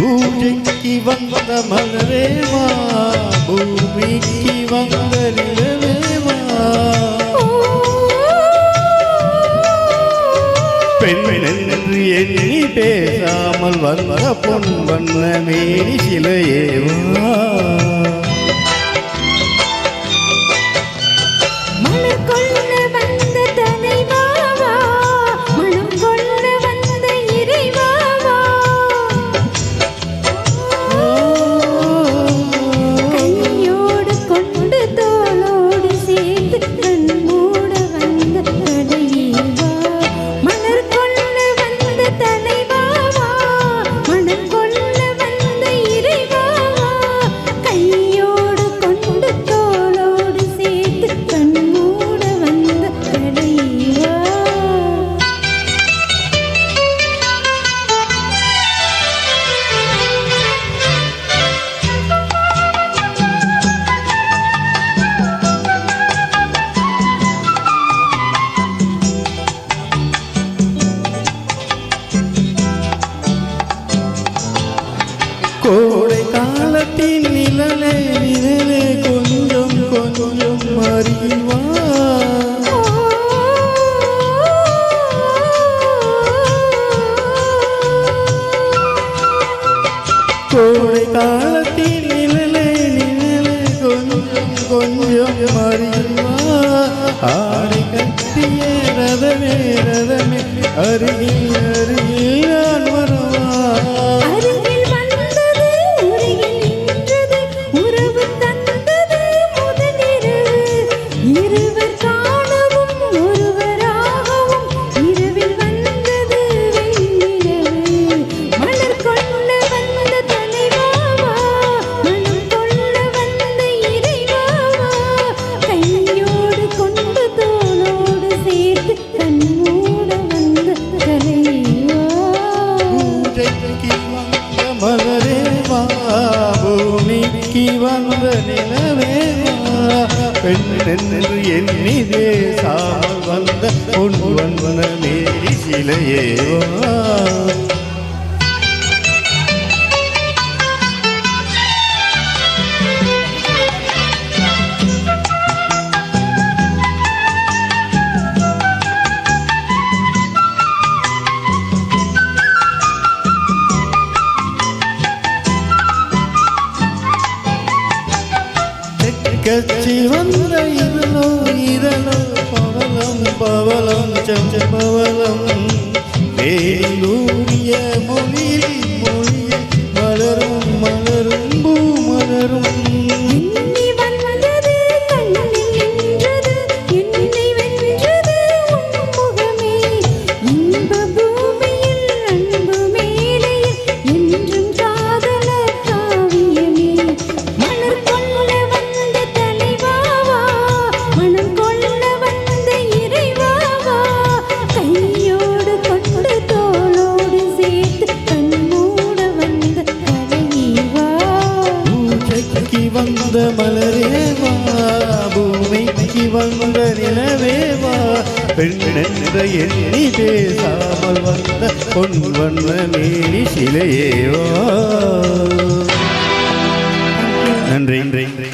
பூஜைக்கு வந்த மலரேவா பூமிக்கு வந்த நிலவேவா பெண்மென்று எண்ணி பேசாமல் வந்த பொன் வண்ண மேனி சிலையேவா காலத்தின் நிழலை நிழலே கொஞ்சம் கொஞ்சம் அறிவா கோடை காலத்தின் நிழலை நிழலே கொஞ்சம் கொஞ்சம் அறிவா ஆடை கட்டிய ரதமே ரதமே அருகில் வந்த மலரேவா பூமிக்கு வந்த நிலவேவா பெண்ணென்று என்று எண்ணிதே சால் வந்த பொன் வந்த மேரி சிலையேவா கச்சி வந்த இதனோ இதனோ பவலம் பவளம் பவலம் வேலூரிய மொழியில் மொழியில் மலரும் மலரும் பூ மலரும். வந்த நிலவேவா பெண் எண்ணி பேசாமல் வந்த பொன் வண்ண மேனி சிலையேவா? நன்றி நன்றி.